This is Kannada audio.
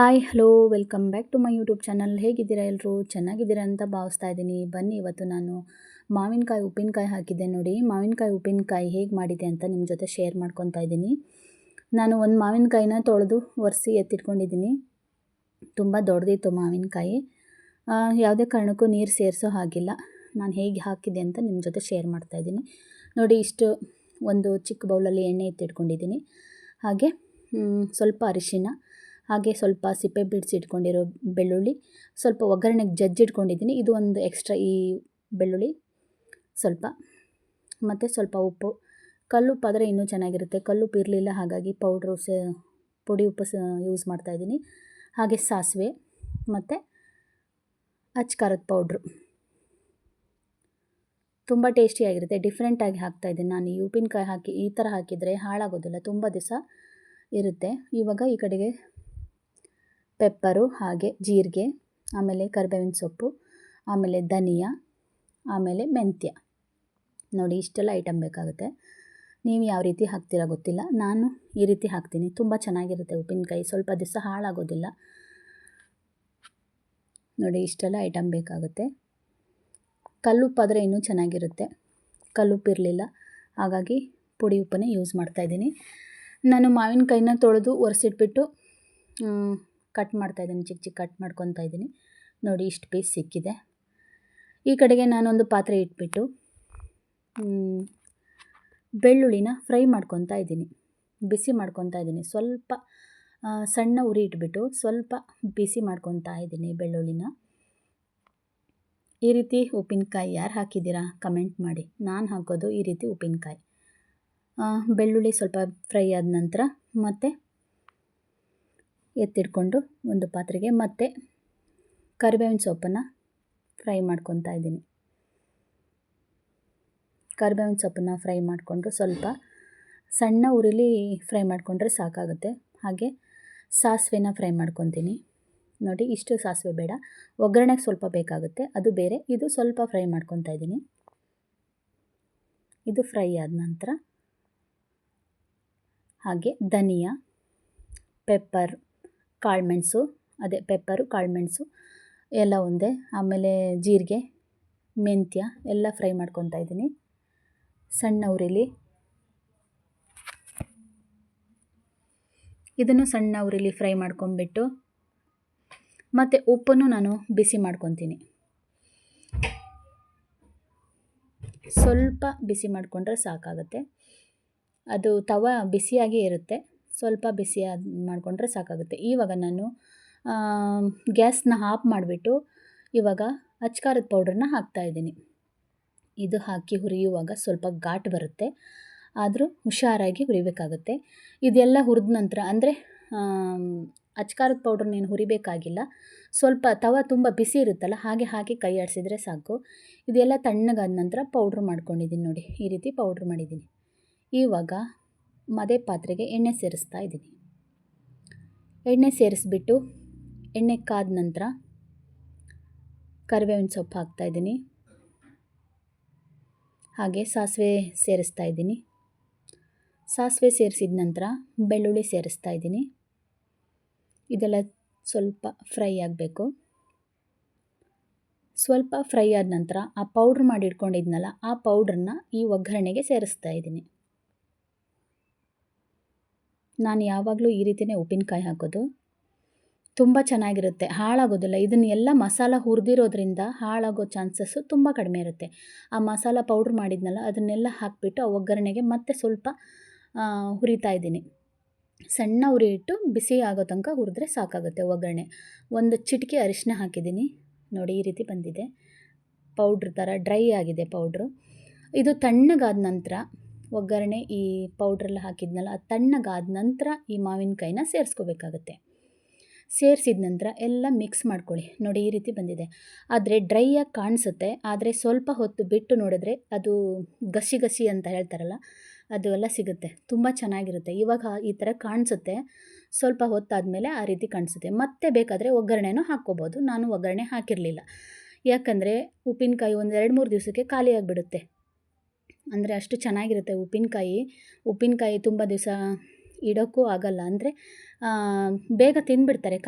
Hi hello welcome back to my YouTube channel ಹೇಗಿದ್ದೀರಾ ಎಲ್ಲರೂ ಚೆನ್ನಾಗಿದ್ದೀರಾ ಅಂತ ಭಾವಿಸ್ತಾ ಇದ್ದೀನಿ. ಬನ್ನಿ ಇವತ್ತು ನಾನು ಮಾವಿನಕಾಯಿ, ಉಪ್ಪಿನಕಾಯಿ ಹಾಕಿದ್ದೆ ನೋಡಿ. ಮಾವಿನಕಾಯಿ, ಉಪ್ಪಿನಕಾಯಿ ಹೇಗೆ ಮಾಡಿದೆ ಅಂತ ನಿಮ್ಮ ಜೊತೆ ಶೇರ್ ಮಾಡ್ಕೊತಾ ಇದ್ದೀನಿ. ನಾನು ಒಂದು ಮಾವಿನಕಾಯಿನ ತೊಳೆದು ಒರೆಸಿ ಎತ್ತಿಟ್ಕೊಂಡಿದ್ದೀನಿ. ತುಂಬ ದೊಡ್ಡದಿತ್ತು ಮಾವಿನಕಾಯಿ. ಯಾವುದೇ ಕಾರಣಕ್ಕೂ ನೀರು ಸೇರಿಸೋ ಹಾಗಿಲ್ಲ. ನಾನು ಹೇಗೆ ಹಾಕಿದೆ ಅಂತ ನಿಮ್ಮ ಜೊತೆ ಶೇರ್ ಮಾಡ್ತಾ ಇದ್ದೀನಿ. ನೋಡಿ, ಇಷ್ಟು ಒಂದು ಚಿಕ್ಕ ಬೌಲಲ್ಲಿ ಎಣ್ಣೆ ಎತ್ತಿಟ್ಕೊಂಡಿದ್ದೀನಿ. ಹಾಗೆ ಸ್ವಲ್ಪ ಅರಿಶಿನ. ಹಾಗೆ ಸ್ವಲ್ಪ ಸಿಪ್ಪೆ ಬಿಡಿಸಿ ಇಟ್ಕೊಂಡಿರೋ ಬೆಳ್ಳುಳ್ಳಿ, ಸ್ವಲ್ಪ ಒಗ್ಗರಣೆಗೆ ಜಜ್ಜಿಟ್ಕೊಂಡಿದ್ದೀನಿ ಇದು ಒಂದು ಎಕ್ಸ್ಟ್ರಾ ಈ ಬೆಳ್ಳುಳ್ಳಿ ಸ್ವಲ್ಪ. ಮತ್ತು ಸ್ವಲ್ಪ ಉಪ್ಪು. ಕಲ್ಲುಪ್ಪು ಆದರೆ ಇನ್ನೂ ಚೆನ್ನಾಗಿರುತ್ತೆ. ಕಲ್ಲುಪ್ಪು ಇರಲಿಲ್ಲ, ಹಾಗಾಗಿ ಪೌಡ್ರು ಸ ಪುಡಿ ಉಪ್ಪು ಸ ಯೂಸ್ ಮಾಡ್ತಾಯಿದ್ದೀನಿ ಹಾಗೆ ಸಾಸಿವೆ, ಮತ್ತು ಅಚ್ಕಾರದ ಪೌಡ್ರು. ತುಂಬ ಟೇಸ್ಟಿಯಾಗಿರುತ್ತೆ ಡಿಫ್ರೆಂಟಾಗಿ ಹಾಕ್ತಾಯಿದ್ದೀನಿ ನಾನು. ಈ ಉಪ್ಪಿನಕಾಯಿ ಹಾಕಿ ಈ ಥರ ಹಾಕಿದರೆ ಹಾಳಾಗೋದಿಲ್ಲ. ತುಂಬ ದಿವಸ ಇರುತ್ತೆ. ಇವಾಗ ಈ ಕಡೆಗೆ ಪೆಪ್ಪರು, ಹಾಗೆ ಜೀರಿಗೆ, ಆಮೇಲೆ ಕರಿಬೇವಿನ ಸೊಪ್ಪು, ಆಮೇಲೆ ಧನಿಯಾ, ಆಮೇಲೆ ಮೆಂತ್ಯ. ನೋಡಿ, ಇಷ್ಟೆಲ್ಲ ಐಟಮ್ ಬೇಕಾಗುತ್ತೆ. ನೀವು ಯಾವ ರೀತಿ ಹಾಕ್ತೀರಾ ಗೊತ್ತಿಲ್ಲ. ನಾನು ಈ ರೀತಿ ಹಾಕ್ತೀನಿ. ತುಂಬ ಚೆನ್ನಾಗಿರುತ್ತೆ ಉಪ್ಪಿನಕಾಯಿ. ಸ್ವಲ್ಪ ದಿವಸ ಹಾಳಾಗೋದಿಲ್ಲ. ನೋಡಿ, ಇಷ್ಟೆಲ್ಲ ಐಟಮ್ ಬೇಕಾಗುತ್ತೆ. ಕಲ್ಲುಪ್ಪಾದರೆ ಇನ್ನೂ ಚೆನ್ನಾಗಿರುತ್ತೆ. ಕಲ್ಲುಪ್ಪಿರಲಿಲ್ಲ ಹಾಗಾಗಿ ಪುಡಿ ಉಪ್ಪನ್ನೇ ಯೂಸ್ ಮಾಡ್ತಾಯಿದ್ದೀನಿ ನಾನು ಮಾವಿನಕಾಯಿನ ತೊಳೆದು ಒರೆಸಿಟ್ಬಿಟ್ಟು ಕಟ್ ಮಾಡ್ತಾ ಇದ್ದೀನಿ ಚಿಕ್ಕ ಚಿಕ್ಕ ಕಟ್ ಮಾಡ್ಕೊತಾ ಇದ್ದೀನಿ. ನೋಡಿ, ಇಷ್ಟು ಪೀಸ್ ಸಿಕ್ಕಿದೆ. ಈ ಕಡೆಗೆ ನಾನೊಂದು ಪಾತ್ರೆ ಇಟ್ಬಿಟ್ಟು ಬೆಳ್ಳುಳ್ಳಿನ ಫ್ರೈ ಮಾಡ್ಕೊತಾ ಇದ್ದೀನಿ. ಬಿಸಿ ಮಾಡ್ಕೊತಾ ಇದ್ದೀನಿ. ಸ್ವಲ್ಪ ಸಣ್ಣ ಉರಿ ಇಟ್ಬಿಟ್ಟು ಸ್ವಲ್ಪ ಬಿಸಿ ಮಾಡ್ಕೊತಾ ಇದ್ದೀನಿ ಬೆಳ್ಳುಳ್ಳಿನ. ಈ ರೀತಿ ಉಪ್ಪಿನಕಾಯಿ ಯಾರು ಹಾಕಿದ್ದೀರಾ ಕಮೆಂಟ್ ಮಾಡಿ. ನಾನು ಹಾಕೋದು ಈ ರೀತಿ ಉಪ್ಪಿನಕಾಯಿ. ಬೆಳ್ಳುಳ್ಳಿ ಸ್ವಲ್ಪ ಫ್ರೈ ಆದ ನಂತರ ಮತ್ತೆ ಎತ್ತಿಟ್ಕೊಂಡು ಒಂದು ಪಾತ್ರೆಗೆ ಮತ್ತೆ ಕರಿಬೇವಿನ ಸೊಪ್ಪನ್ನು ಫ್ರೈ ಮಾಡ್ಕೊತಾ ಇದ್ದೀನಿ. ಕರಿಬೇವಿನ ಸೊಪ್ಪನ್ನು ಫ್ರೈ ಮಾಡಿಕೊಂಡು ಸ್ವಲ್ಪ ಸಣ್ಣ ಉರಿಲಿ ಫ್ರೈ ಮಾಡಿಕೊಂಡ್ರೆ ಸಾಕಾಗುತ್ತೆ. ಹಾಗೆ ಸಾಸಿವೆನ ಫ್ರೈ ಮಾಡ್ಕೊತೀನಿ. ನೋಡಿ, ಇಷ್ಟು ಸಾಸಿವೆ ಬೇಡ. ಒಗ್ಗರಣೆಗೆ ಸ್ವಲ್ಪ ಬೇಕಾಗುತ್ತೆ. ಅದು ಬೇರೆ. ಇದು ಸ್ವಲ್ಪ ಫ್ರೈ ಮಾಡ್ಕೊತಾ ಇದ್ದೀನಿ. ಇದು ಫ್ರೈ ಆದ ನಂತರ ಹಾಗೆ ಧನಿಯಾ, ಪೆಪ್ಪರ್ ಕಾಳುಮೆಣಸು ಅದೇ ಪೆಪ್ಪರು ಕಾಳುಮೆಣಸು ಎಲ್ಲ ಒಂದೇ. ಆಮೇಲೆ ಜೀರಿಗೆ, ಮೆಂತ್ಯ ಎಲ್ಲ ಫ್ರೈ ಮಾಡ್ಕೊತಾ ಇದ್ದೀನಿ. ಸಣ್ಣ ಉರಿಲಿ. ಇದನ್ನು ಸಣ್ಣ ಉರಿಲಿ ಫ್ರೈ ಮಾಡ್ಕೊಂಬಿಟ್ಟು ಮತ್ತು ಉಪ್ಪನ್ನು ನಾನು ಬಿಸಿ ಮಾಡ್ಕೊತೀನಿ. ಸ್ವಲ್ಪ ಬಿಸಿ ಮಾಡಿಕೊಂಡ್ರೆ ಸಾಕಾಗುತ್ತೆ. ಅದು ತವ ಬಿಸಿಯಾಗೇ ಇರುತ್ತೆ. ಸ್ವಲ್ಪ ಬಿಸಿ ಮಾಡಿಕೊಂಡ್ರೆ ಸಾಕಾಗುತ್ತೆ. ಇವಾಗ ನಾನು ಗ್ಯಾಸ್ನ ಆಫ್ ಮಾಡಿಬಿಟ್ಟು ಇವಾಗ ಅಚ್ಕಾರದ ಪೌಡ್ರನ್ನ ಹಾಕ್ತಾಯಿದ್ದೀನಿ ಇದು ಹಾಕಿ ಹುರಿಯುವಾಗ ಸ್ವಲ್ಪ ಘಾಟ್ ಬರುತ್ತೆ. ಆದರೂ ಹುಷಾರಾಗಿ ಹುರಿಬೇಕಾಗುತ್ತೆ. ಇದೆಲ್ಲ ಹುರಿದ ನಂತರ, ಅಂದರೆ ಅಚ್ಕಾರದ ಪೌಡ್ರನ್ನೇನು ಹುರಿಬೇಕಾಗಿಲ್ಲ. ಸ್ವಲ್ಪ ತವ ತುಂಬ ಬಿಸಿ ಇರುತ್ತಲ್ಲ, ಹಾಗೆ ಹಾಕಿ ಕೈ ಆಡಿಸಿದರೆ ಸಾಕು. ಇದೆಲ್ಲ ತಣ್ಣಗಾದ ನಂತರ ಪೌಡ್ರ್ ಮಾಡ್ಕೊಂಡಿದ್ದೀನಿ ನೋಡಿ, ಈ ರೀತಿ ಪೌಡ್ರ್ ಮಾಡಿದ್ದೀನಿ. ಇವಾಗ ಮದೇ ಪಾತ್ರೆಗೆ ಎಣ್ಣೆ ಸೇರಿಸ್ತಾ ಇದ್ದೀನಿ. ಎಣ್ಣೆ ಸೇರಿಸ್ಬಿಟ್ಟು ಎಣ್ಣೆ ಕಾದ ನಂತರ ಕರಿಬೇವಿನ ಸೊಪ್ಪು ಹಾಕ್ತಾಯಿದ್ದೀನಿ ಹಾಗೆ ಸಾಸಿವೆ ಸೇರಿಸ್ತಾ ಇದ್ದೀನಿ. ಸಾಸಿವೆ ಸೇರಿಸಿದ ನಂತರ ಬೆಳ್ಳುಳ್ಳಿ ಸೇರಿಸ್ತಾ ಇದ್ದೀನಿ. ಇದೆಲ್ಲ ಸ್ವಲ್ಪ ಫ್ರೈ ಆಗಬೇಕು. ಸ್ವಲ್ಪ ಫ್ರೈ ಆದ ನಂತರ ಆ ಪೌಡ್ರ್ ಮಾಡಿ ಇಟ್ಕೊಂಡಿದ್ನಲ್ಲ ಆ ಪೌಡ್ರನ್ನ ಈ ಒಗ್ಗರಣೆಗೆ ಸೇರಿಸ್ತಾ ಇದ್ದೀನಿ. ನಾನು ಯಾವಾಗಲೂ ಈ ರೀತಿಯೇ ಉಪ್ಪಿನಕಾಯಿ ಹಾಕೋದು. ತುಂಬ ಚೆನ್ನಾಗಿರುತ್ತೆ, ಹಾಳಾಗೋದಿಲ್ಲ. ಇದನ್ನೆಲ್ಲ ಮಸಾಲ ಹುರಿದಿರೋದ್ರಿಂದ ಹಾಳಾಗೋ ಚಾನ್ಸಸ್ಸು ತುಂಬ ಕಡಿಮೆ ಇರುತ್ತೆ. ಆ ಮಸಾಲ ಪೌಡ್ರ್ ಮಾಡಿದ್ನಲ್ಲ, ಅದನ್ನೆಲ್ಲ ಹಾಕಿಬಿಟ್ಟು ಆ ಒಗ್ಗರಣೆಗೆ ಮತ್ತೆ ಸ್ವಲ್ಪ ಹುರಿತಾ ಇದ್ದೀನಿ. ಸಣ್ಣ ಉರಿ ಇಟ್ಟು ಬಿಸಿ ಆಗೋ ತನಕ ಹುರಿದ್ರೆ ಸಾಕಾಗುತ್ತೆ ಒಗ್ಗರಣೆ. ಒಂದು ಚಿಟಿಕೆ ಅರಿಶಿನ ಹಾಕಿದ್ದೀನಿ. ನೋಡಿ, ಈ ರೀತಿ ಬಂದಿದೆ. ಪೌಡ್ರ್ ಥರ ಡ್ರೈ ಆಗಿದೆ ಪೌಡ್ರು ಇದು ತಣ್ಣಗಾದ ನಂತರ ಒಗ್ಗರಣೆ ಈ ಪೌಡ್ರೆಲ್ಲ ಹಾಕಿದ್ನಲ್ಲ, ಅದು ತಣ್ಣಗಾದ ನಂತರ ಈ ಮಾವಿನಕಾಯಿನ ಸೇರಿಸ್ಕೋಬೇಕಾಗತ್ತೆ. ಸೇರಿಸಿದ ನಂತರ ಎಲ್ಲ ಮಿಕ್ಸ್ ಮಾಡ್ಕೊಳ್ಳಿ. ನೋಡಿ, ಈ ರೀತಿ ಬಂದಿದೆ. ಆದರೆ ಡ್ರೈಯಾಗಿ ಕಾಣಿಸುತ್ತೆ, ಆದರೆ ಸ್ವಲ್ಪ ಹೊತ್ತು ಬಿಟ್ಟು ನೋಡಿದ್ರೆ ಅದು ಗಸಿ ಗಸಿ ಅಂತ ಹೇಳ್ತಾರಲ್ಲ, ಅದು ಎಲ್ಲ ಸಿಗುತ್ತೆ. ತುಂಬ ಚೆನ್ನಾಗಿರುತ್ತೆ. ಇವಾಗ ಈ ಥರ ಕಾಣಿಸುತ್ತೆ. ಸ್ವಲ್ಪ ಹೊತ್ತಾದಮೇಲೆ ಆ ರೀತಿ ಕಾಣಿಸುತ್ತೆ. ಮತ್ತೆ ಬೇಕಾದರೆ ಒಗ್ಗರಣೆನೂ ಹಾಕ್ಕೋಬೋದು. ನಾನು ಒಗ್ಗರಣೆ ಹಾಕಿರಲಿಲ್ಲ. ಯಾಕಂದರೆ ಉಪ್ಪಿನಕಾಯಿ ಒಂದು ಎರಡು ಮೂರು ದಿವಸಕ್ಕೆ ಖಾಲಿ ಆಗಿಬಿಡುತ್ತೆ ಅಂದರೆ ಅಷ್ಟು ಚೆನ್ನಾಗಿರುತ್ತೆ ಉಪ್ಪಿನಕಾಯಿ. ಉಪ್ಪಿನಕಾಯಿ ತುಂಬ ದಿವಸ ಇಡೋಕ್ಕೂ ಆಗಲ್ಲ. ಅಂದರೆ ಬೇಗ ತಿಂದುಬಿಡ್ತಾರೆ